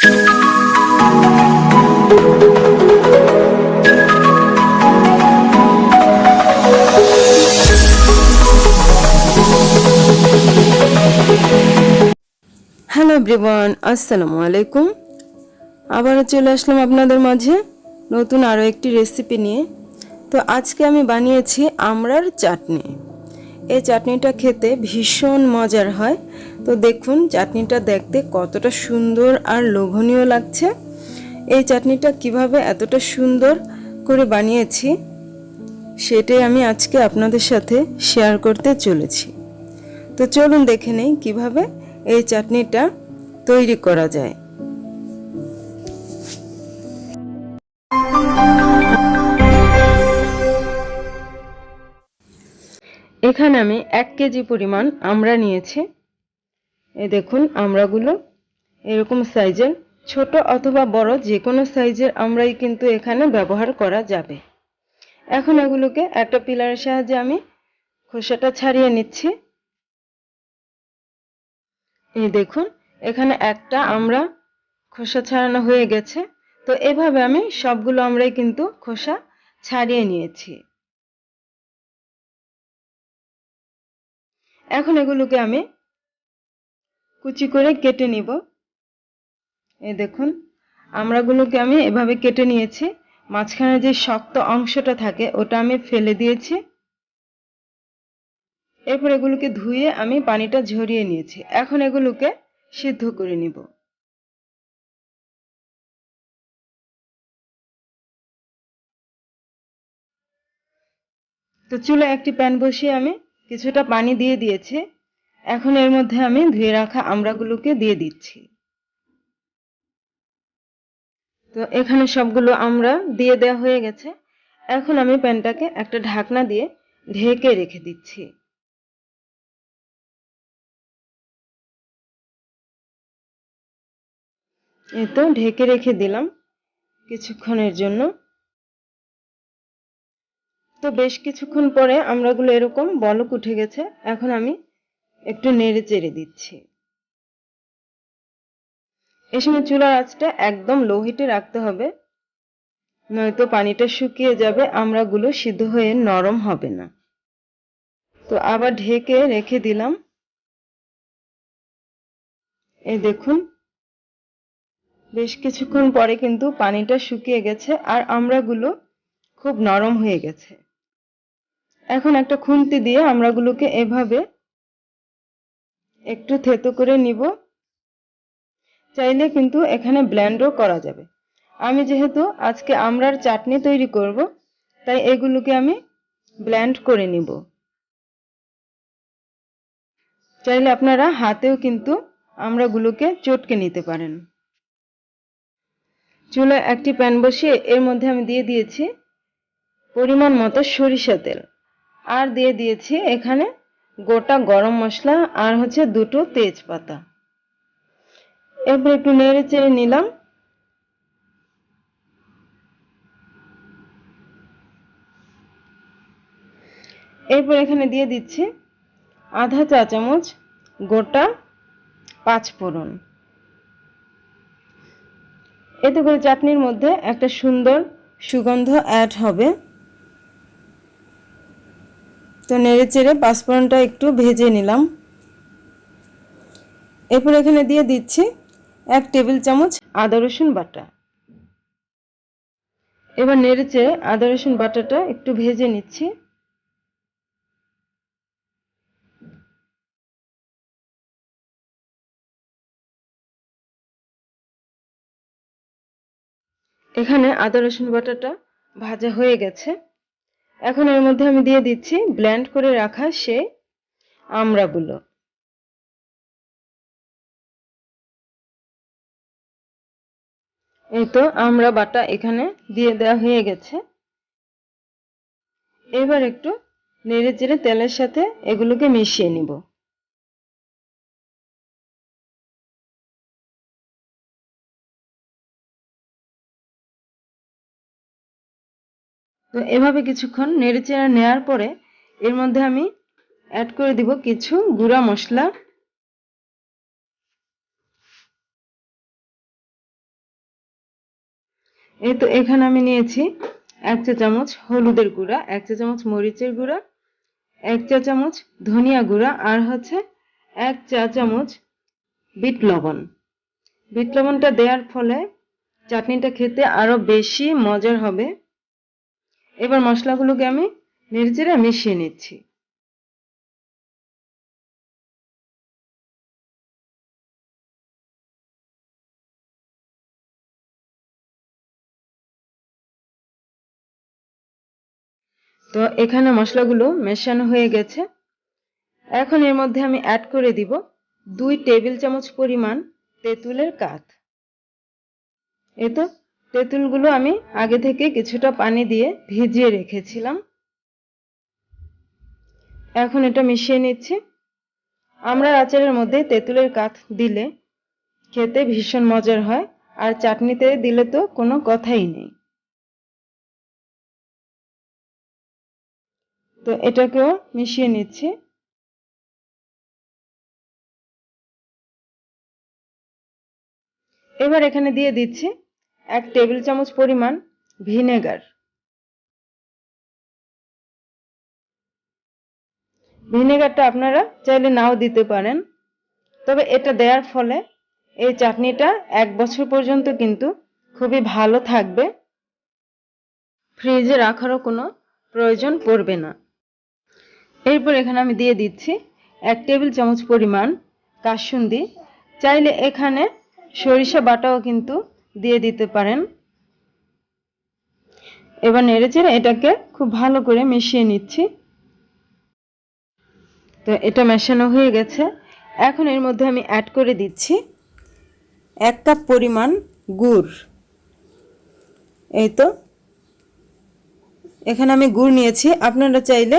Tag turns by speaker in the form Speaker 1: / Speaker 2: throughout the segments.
Speaker 1: Hello everyone আসসালামু আলাইকুম আবারও চলে আসলাম আপনাদের মাঝে নতুন আরও একটি রেসিপি নিয়ে। তো আজকে আমি বানিয়েছি আমড়ার চাটনি। এই চাটনিটা খেতে ভীষণ মজার হয়। তো দেখুন, চাটনিটা দেখতে কতটা সুন্দর আর লোভনীয় লাগছে। এই চাটনিটা কীভাবে এতটা সুন্দর করে বানিয়েছি, সেটাই আমি আজকে আপনাদের সাথে শেয়ার করতে চলেছি। তো চলুন দেখে নেই কীভাবে এই চাটনিটা তৈরি করা যায়। এখানে আমি এক কেজি পরিমাণ আমড়া নিয়েছি। এ দেখুন আমড়াগুলো এরকম সাইজের, ছোট অথবা বড় যে কোনো সাইজের আমরাই কিন্তু এখানে ব্যবহার করা যাবে। এখন এগুলোকে একটা পিলারের সাহায্যে আমি খোসাটা ছাড়িয়ে নিচ্ছি। এই দেখুন, এখানে একটা আমরা খোসা ছাড়ানো হয়ে গেছে। তো এভাবে আমি সবগুলো আমরাই কিন্তু খোসা ছাড়িয়ে নিয়েছি। এখন এগুলোকে আমি কুচি করে কেটে নিব। এই দেখুন আমড়াগুলোকে আমি এভাবে কেটে নিয়েছি। মাঝখানে যে শক্ত অংশটা থাকে, ওটা আমি ফেলে দিয়েছি। এরপর এগুলোকে ধুয়ে আমি পানিটা ঝরিয়ে নিয়েছি। এখন এগুলোকে সিদ্ধ করে নিব। তো চুলে একটি প্যান বসিয়ে আমি কিছুটা পানি দিয়ে দিয়েছি। এখন এর মধ্যে আমি ধুয়ে রাখা আমড়াগুলোকে দিয়ে দিচ্ছি। তো এখানে সবগুলো আমরা দিয়ে দেওয়া হয়ে গেছে। এখন আমি প্যানটাকে একটা ঢাকনা দিয়ে ঢেকে রেখে দিচ্ছি। এই তো ঢেকে রেখে দিলাম কিছুক্ষণের জন্য। তো বেশ কিছুক্ষণ পরে আমরাগুলো এরকম বলক উঠে গেছে। এখন আমি একটু নেড়ে চেড়ে দিচ্ছি। এ সময় চুলার আঁচটা একদম লো হিটে রাখতে হবে, নয়তো পানিটা শুকিয়ে যাবে, আমরাগুলো সিদ্ধ হয়ে নরম হবে না। তো আবার ঢেকে রেখে দিলাম। এই দেখুন, বেশ কিছুক্ষণ পরে কিন্তু পানিটা শুকিয়ে গেছে আর আমড়াগুলো খুব নরম হয়ে গেছে। এখন একটা খুন্তি দিয়ে আমড়াগুলোকে এভাবে একটু থেতো করে নিব। চাইলে কিন্তু এখানে ব্ল্যান্ডও করা যাবে। আমি যেহেতু আজকে আমড়ার চাটনি তৈরি করব, তাই এগুলোকে আমি ব্ল্যান্ড করে নিব। চাইলে আপনারা হাতেও কিন্তু আমড়াগুলোকে চটকে নিতে পারেন। চুলায় একটি প্যান বসিয়ে এর মধ্যে আমি দিয়ে দিয়েছি পরিমাণ মতো সরিষা তেল। আর দিয়ে দিয়েছি এখানে গোটা গরম মশলা আর হচ্ছে দুটো তেজপাতা। এরপর একটু নেড়ে চেড়ে নিলাম। এরপর এখানে দিয়ে দিচ্ছি আধা চা চামচ গোটা পাঁচ ফোড়ন। এতে করে চাটনির মধ্যে একটা সুন্দর সুগন্ধ অ্যাড হবে। তো নেড়ে চেড়ে পাঁচফোড়নটা একটু ভেজে নিলাম। এরপর এখানে দিয়ে দিচ্ছি এক টেবিল চামচ আদা রসুন বাটা। এবার নেড়ে চেড়ে আদা রসুন বাটাটা একটু ভেজে নিচ্ছি। এখানে আদা রসুন বাটাটা ভাজা হয়ে গেছে। এখন এর মধ্যে আমি দিয়ে দিচ্ছি ব্ল্যান্ড করে রাখা সে আমড়াগুলো এই তো আমড়া বাটা এখানে দিয়ে দেওয়া হয়ে গেছে। এবার একটু নেড়ে চেড়ে তেলের সাথে এগুলোকে মিশিয়ে নিব। তো এভাবে কিছুক্ষণ নেড়েচেড়ে নেওয়ার পরে এর মধ্যে আমি অ্যাড করে দিব কিছু গুঁড়া মশলা। এই তো এখানে আমি নিয়েছি এক চা চামচ হলুদের গুঁড়া, এক চা চামচ মরিচের গুঁড়া, এক চা চামচ ধনিয়া গুঁড়া আর হচ্ছে এক চা চামচ বিট লবণ। বিট লবণটা দেওয়ার ফলে চাটনিটা খেতে আরও বেশি মজার হবে। এবার মশলাগুলোকে আমি নেড়েচেড়ে মিশিয়ে নিচ্ছি। তো এখানে মশলাগুলো মেশানো হয়ে গেছে। এখন এর মধ্যে আমি অ্যাড করে দিব দুই টেবিল চামচ পরিমাণ তেঁতুলের কাঠ। এই তো তেঁতুলগুলো আমি আগে থেকে কিছুটা পানি দিয়ে ভিজিয়ে রেখেছিলাম। এখন এটা মিশিয়ে নিচ্ছি। আমরা আচারের মধ্যে তেঁতুলের কাঠ দিলে খেতে ভীষণ মজার হয়, আর চাটনিতে দিলে তো কোনো কথাই নেই। তো এটাকেও মিশিয়ে নিচ্ছি। এবার এখানে দিয়ে দিচ্ছি এক টেবিল চামচ পরিমাণ ভিনেগার। ভিনেগারটা আপনারা চাইলে নাও দিতে পারেন। তবে এটা দেওয়ার ফলে এই চাটনিটা এক বছর পর্যন্ত কিন্তু খুবই ভালো থাকবে। ফ্রিজে রাখারও কোনো প্রয়োজন পড়বে না। এরপর এখানে আমি দিয়ে দিচ্ছি এক টেবিল চামচ পরিমাণ কাসুন্দি। চাইলে এখানে সরিষা বাটাও কিন্তু দিয়ে দিতে পারেন। এবার নেড়েচেড়ে এটাকে খুব ভালো করে মিশিয়ে নিচ্ছি। তো এটা মেশানো হয়ে গেছে। এখন এর মধ্যে আমি অ্যাড করে দিচ্ছি এক কাপ পরিমাণ গুড়। এই তো। এখানে আমি গুড় নিয়েছি। আপনারা চাইলে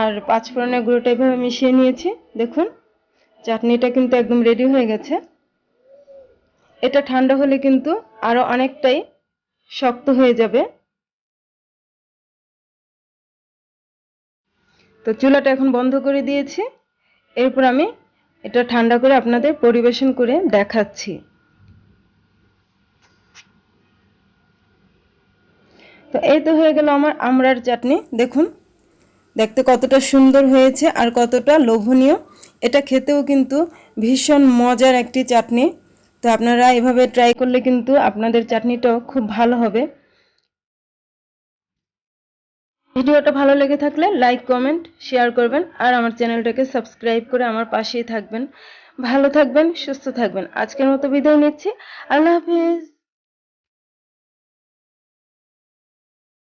Speaker 1: আর পাঁচ ফোড়নের গুঁড়োটা এভাবে মিশিয়ে নিয়েছি। দেখুন, চাটনিটা কিন্তু একদম রেডি হয়ে গেছে। এটা ঠান্ডা হলে কিন্তু আরও অনেকটাই শক্ত হয়ে যাবে। তো চুলাটা এখন বন্ধ করে দিয়েছি। এরপর আমি এটা ঠান্ডা করে আপনাদের পরিবেশন করে দেখাচ্ছি। তো এই তো হয়ে গেল আমার আমড়ার চাটনি। দেখুন দেখতে কতটা সুন্দর হয়েছে আর কতটা লোভনীয়। এটা খেতেও কিন্তু ভীষণ মজার একটি চাটনি। তো আপনারা এভাবে ট্রাই করলে কিন্তু আপনাদের চাটনিটাও খুব ভালো হবে। ভিডিওটা ভালো লেগে থাকলে লাইক কমেন্ট শেয়ার করবেন আর আমার চ্যানেলটাকে সাবস্ক্রাইব করে আমার পাশেই থাকবেন। ভালো থাকবেন, সুস্থ থাকবেন। আজকের মতো বিদায় নিচ্ছি। আল্লাহ হাফিজ।